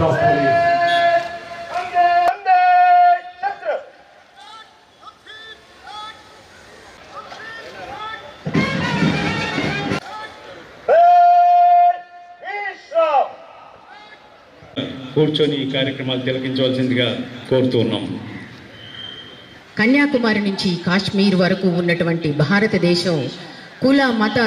Department of Police. కూర్చొని ఈ కార్యక్రమాలు తిలకించవలసిందిగా కోరుతూ ఉన్నాం కన్యాకుమారి నుంచి కాశ్మీర్ వరకు ఉన్నటువంటి భారతదేశం కుల మత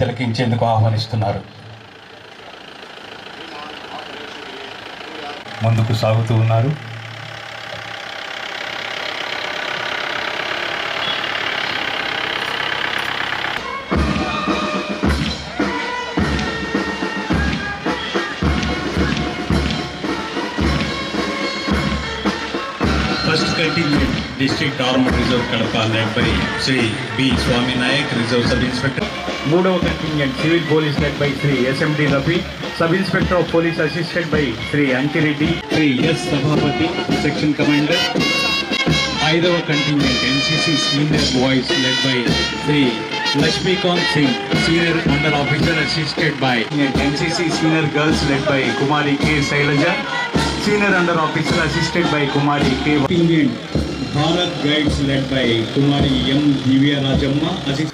తిలకించేందుకు ఆహ్వానిస్తున్నారు. ముందుకు సాగుతూ ఉన్నారు. First contingent district armed reserve Kadapa library Shri B Swami Nayak reserve sub inspector మూడవ contingent civil police led by Shri SMD Rafi sub inspector of police assisted by Shri Ankireddy Shri S Sabhapathi section commander ఐదవ contingent NCC senior boys led by Shri Laxmikant Singh senior under officer assisted by NCC senior girls led by Kumari K Shailaja senior under officer assisted by Kumari K Indian Bharat guides led by Kumari M Divya Rajamma assistant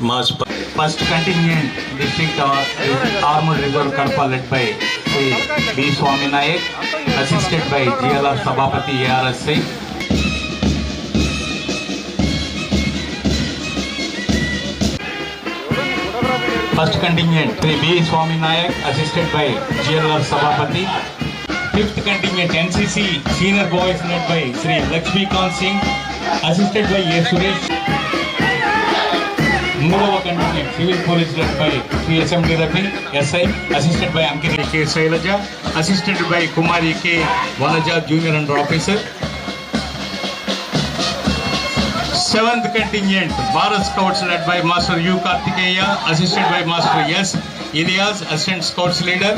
March first contingent district uh, armored reserve Karpa led by Sri B. Swami Nayak, assisted by GLR Sabapati ARS Singh. First contingent Sri B. Swami Nayak, assisted by GLR Sabapati. Fifth contingent NCC senior boys led by Sri Lakshmi Kant Singh, assisted by A. Suresh. మూడవ contingent civil police led by Shri SMD Rafi SI assisted by Ankiri K Shailaja assisted by Kumari K Vanaja junior under officer seventh contingent Bharat scouts led by master U Karthikeya assisted by master S Ilias assistant scouts leader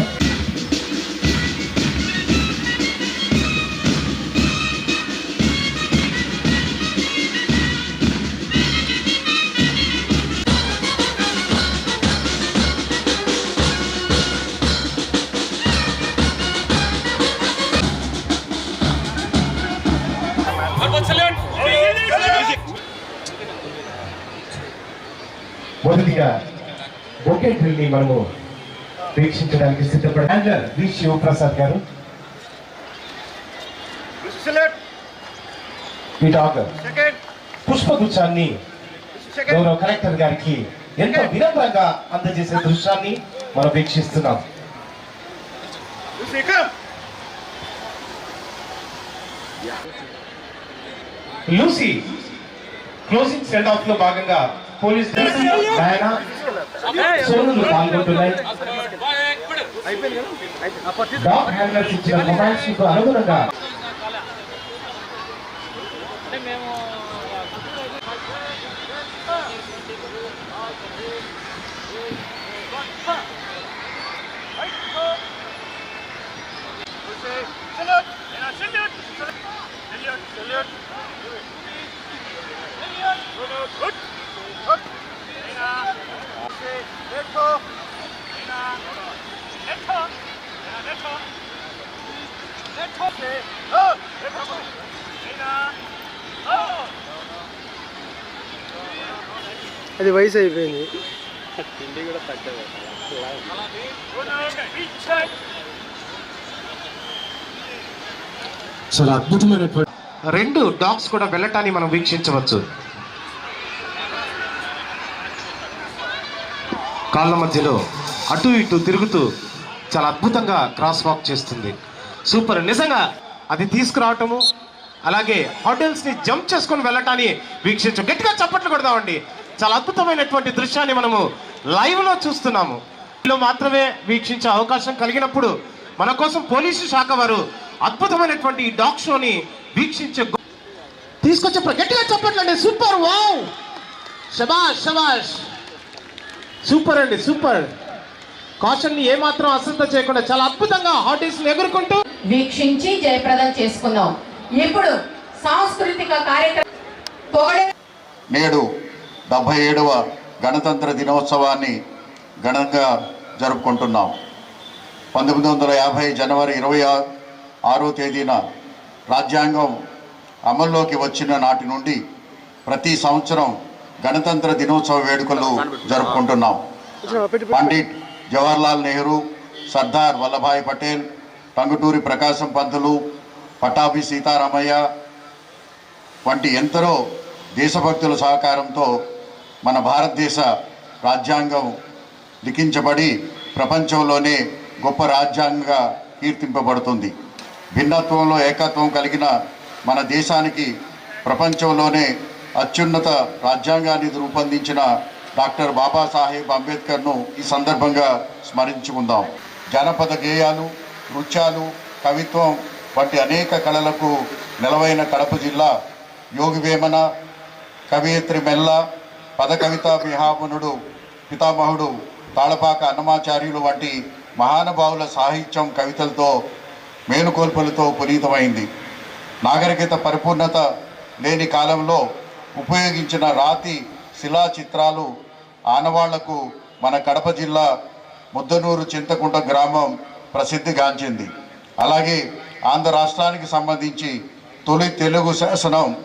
మొదటిగా bouquet డ్రిల్ని మనము వీక్షించడానికి సిద్ధపడి వి శివప్రసాద్ గారు. ఈ పుష్పగుచ్చాన్ని గౌరవ collector గారికి ఎంతో వినమ్రంగా అందజేసే దృశ్యాన్ని మనం వీక్షిస్తున్నాం. లూసీ క్లోజింగ్ సెండ్ ఆఫ్లో భాగంగా పోలీస్ డయానా సోనులు పాల్గొంటున్నాయి డాగ్ హ్యాండర్స్ ఇచ్చిన మొబైల్స్ కు అనుగుణంగా అది వయసు అయిపోయింది. చాలా అద్భుతమైనటువంటి రెండు డాగ్స్ కూడా వెళ్ళటాన్ని మనం వీక్షించవచ్చు. కాళ్ళ మధ్యలో అటు ఇటు తిరుగుతూ చాలా అద్భుతంగా క్రాస్ వాక్ చేస్తుంది. సూపర్. నిజంగా అది తీసుకురావటము అలాగే హోటల్స్ని జంప్ చేసుకొని వెళ్ళటాన్ని వీక్షించు. గట్టిగా చప్పట్లు కొడదామండి. చాలా అద్భుతమైనటువంటి దృశ్యాన్ని మనము లైవ్లో చూస్తున్నాము. లో మాత్రమే వీక్షించే అవకాశం కలిగినప్పుడు మన కోసం పోలీసు శాఖ వారు అద్భుతమైనటువంటి ఈ డాగ్ షోని వీక్షించే తీసుకొచ్చే గట్టిగా చెప్పట్లండి సూపర్ వావ్! శబాష్ శబాష్ సూపర్ అండి సూపర్! కాషన్ని ఏమాత్రం అశ్రద్ధ చేయకుండా చాలా అద్భుతంగా హాటీస్ ఎగురుకుంటూ వీక్షించి జయప్రదం చేసుకుందాం. ఇప్పుడు సాంస్కృతిక కార్యక్రమం నేడు డెబ్భై ఏడవ గణతంత్ర దినోత్సవాన్ని ఘనంగా జరుపుకుంటున్నాం. పంతొమ్మిది వందల యాభై జనవరి ఇరవై ఆరో తేదీన రాజ్యాంగం అమల్లోకి వచ్చిన నాటి నుండి ప్రతి సంవత్సరం గణతంత్ర దినోత్సవ వేడుకలు జరుపుకుంటున్నాం. పండిట్ జవహర్లాల్ నెహ్రూ సర్దార్ వల్లభాయ్ పటేల్ టంగుటూరి ప్రకాశం పంతులు పటాభి సీతారామయ్య వంటి ఎందరో దేశభక్తుల సహకారంతో మన భారతదేశ రాజ్యాంగం లిఖించబడి ప్రపంచంలోనే గొప్ప రాజ్యాంగంగా కీర్తింపబడుతుంది. భిన్నత్వంలో ఏకత్వం కలిగిన మన దేశానికి ప్రపంచంలోనే అత్యున్నత రాజ్యాంగాన్ని రూపొందించిన డాక్టర్ బాబాసాహెబ్ అంబేద్కర్ను ఈ సందర్భంగా స్మరించుకుందాం. జానపద గేయాలు నృత్యాలు కవిత్వం వంటి అనేక కళలకు నెలవైన కడప జిల్లా యోగి వేమన కవయిత్రి మెల్ల పద కవిత పితామహుడు తాళపాక అన్నమాచార్యులు వంటి మహానుభావుల సాహిత్యం కవితలతో మేలుకొల్పులతో పునీతమైంది. నాగరికత పరిపూర్ణత లేని కాలంలో ఉపయోగించిన రాతి శిలా చిత్రాలు ఆనవాళ్ళకు మన కడప జిల్లా ముద్దనూరు చింతకుంట గ్రామం ప్రసిద్ధిగాంచింది అలాగే ఆంధ్ర రాష్ట్రానికి సంబంధించి తొలి తెలుగు శాసనం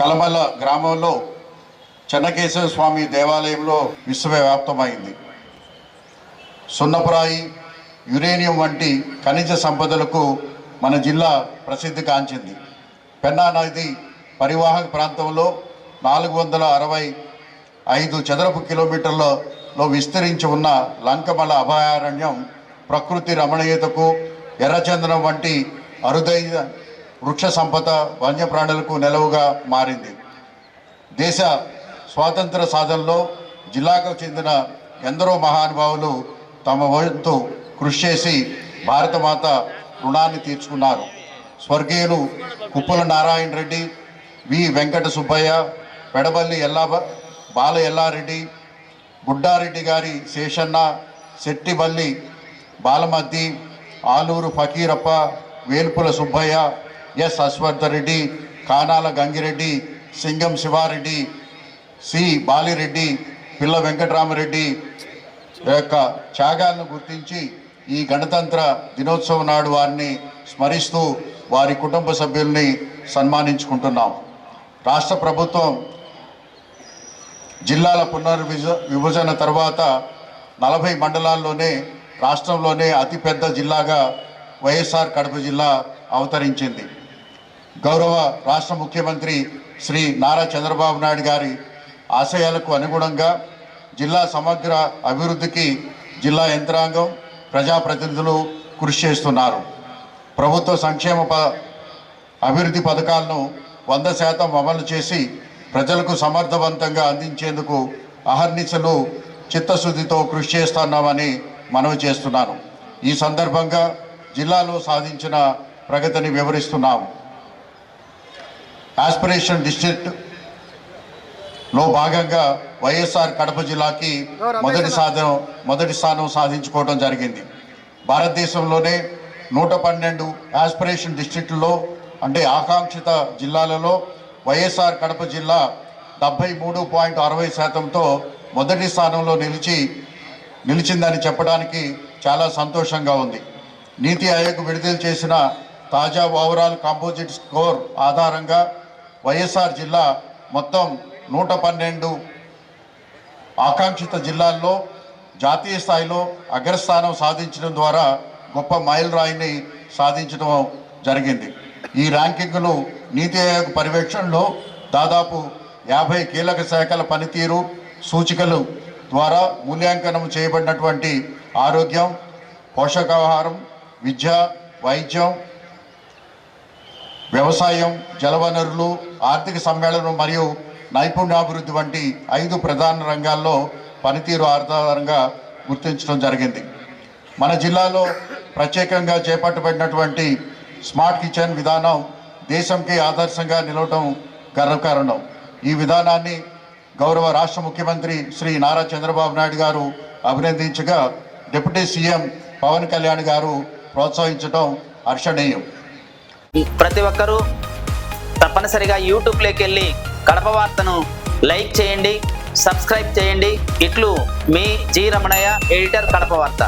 కలమల గ్రామంలో చెన్నకేశవ స్వామి దేవాలయంలో విశ్వవ్యాప్తమైంది. సున్నపురాయి యురేనియం వంటి ఖనిజ సంపదలకు మన జిల్లా ప్రసిద్ధి కాంచింది పెన్నా నది పరివాహక ప్రాంతంలో నాలుగు వందల అరవై ఐదు చదరపు కిలోమీటర్లలో విస్తరించి ఉన్న లంకమల అభయారణ్యం ప్రకృతి రమణీయతకు ఎర్రచందనం వంటి అరుదైన వృక్ష సంపద వన్యప్రాణులకు నెలవుగా మారింది. దేశ స్వాతంత్ర సాధనలో జిల్లాకు చెందిన ఎందరో మహానుభావులు తమ వంతు కృషి చేసి భారతమాత రుణాన్ని తీర్చుకున్నారు. స్వర్గీయులు కుప్పల నారాయణ రెడ్డి వి. వెంకట సుబ్బయ్య పెడబల్లి ఎల్లాబ బాల ఎల్లారెడ్డి బుడ్డారెడ్డి గారి శేషన్న శెట్టిబల్లి బాలమద్ది ఆలూరు ఫకీరప్ప వేల్పుల సుబ్బయ్య ఎస్ అశ్వర్ధరెడ్డి కానాల గంగిరెడ్డి సింగం శివారెడ్డి సి బాలిరెడ్డి పిల్ల వెంకటరామరెడ్డి యొక్క త్యాగాలను గుర్తించి ఈ గణతంత్ర దినోత్సవం నాడు వారిని స్మరిస్తూ వారి కుటుంబ సభ్యుల్ని సన్మానించుకుంటున్నాం. రాష్ట్ర ప్రభుత్వం జిల్లాల పునర్విభ విభజన తర్వాత నలభై మండలాల్లోనే రాష్ట్రంలోనే అతిపెద్ద జిల్లాగా వైఎస్ఆర్ కడప జిల్లా అవతరించింది. గౌరవ రాష్ట్ర ముఖ్యమంత్రి శ్రీ నారా చంద్రబాబు నాయుడు గారి ఆశయాలకు అనుగుణంగా జిల్లా సమగ్ర అభివృద్ధికి జిల్లా యంత్రాంగం ప్రజాప్రతినిధులు కృషి చేస్తున్నారు. ప్రభుత్వ సంక్షేమ ప అభివృద్ధి పథకాలను వంద శాతం అమలు చేసి ప్రజలకు సమర్థవంతంగా అందించేందుకు అహర్నిశలు చిత్తశుద్ధితో కృషి చేస్తున్నామని మనవి చేస్తున్నాను. ఈ సందర్భంగా జిల్లాలో సాధించిన ప్రగతిని వివరిస్తున్నాము. ఆస్పిరేషన్ డిస్ట్రిక్ట్లో భాగంగా వైఎస్ఆర్ కడప జిల్లాకి మొదటి సాధనం మొదటి స్థానం సాధించుకోవడం జరిగింది. భారతదేశంలోనే నూట పన్నెండు ఆస్పిరేషన్ డిస్ట్రిక్ట్లో అంటే ఆకాంక్షిత జిల్లాలలో వైఎస్ఆర్ కడప జిల్లా డెబ్బై మూడు పాయింట్ అరవై శాతంతో మొదటి స్థానంలో నిలిచి నిలిచిందని చెప్పడానికి చాలా సంతోషంగా ఉంది. నీతి ఆయోగ్ విడుదల చేసిన తాజా ఓవరాల్ కాంపోజిట్ స్కోర్ ఆధారంగా వైఎస్ఆర్ జిల్లా మొత్తం నూట పన్నెండు ఆకాంక్షిత జిల్లాల్లో జాతీయ స్థాయిలో అగ్రస్థానం సాధించడం ద్వారా గొప్ప మైలురాయిని సాధించడం జరిగింది. ఈ ర్యాంకింగ్ను నీతి ఆయోగ్ పర్యవేక్షణలో దాదాపు యాభై కీలక శాఖల పనితీరు సూచికలు ద్వారా మూల్యాంకనం చేయబడినటువంటి ఆరోగ్యం పోషకాహారం విద్య వైద్యం వ్యవసాయం జలవనరులు ఆర్థిక సమ్మేళనం మరియు నైపుణ్యాభివృద్ధి వంటి ఐదు ప్రధాన రంగాల్లో పనితీరు ఆధారంగా గుర్తించడం జరిగింది. మన జిల్లాలో ప్రత్యేకంగా చేపట్టబడినటువంటి స్మార్ట్ కిచెన్ విధానం దేశంకి ఆదర్శంగా నిలవటం గర్వకారణం ఈ విధానాన్ని గౌరవ రాష్ట్ర ముఖ్యమంత్రి శ్రీ నారా చంద్రబాబు నాయుడు గారు అభినందించగా డిప్యూటీ సీఎం పవన్ కళ్యాణ్ గారు ప్రోత్సహించడం హర్షణీయం. ప్రతి ఒక్కరూ తప్పనిసరిగా యూట్యూబ్లోకి వెళ్ళి కడప వార్తను లైక్ చేయండి సబ్స్క్రైబ్ చేయండి. ఇట్లు మీ జి రమణయ్య ఎడిటర్ కడప వార్త.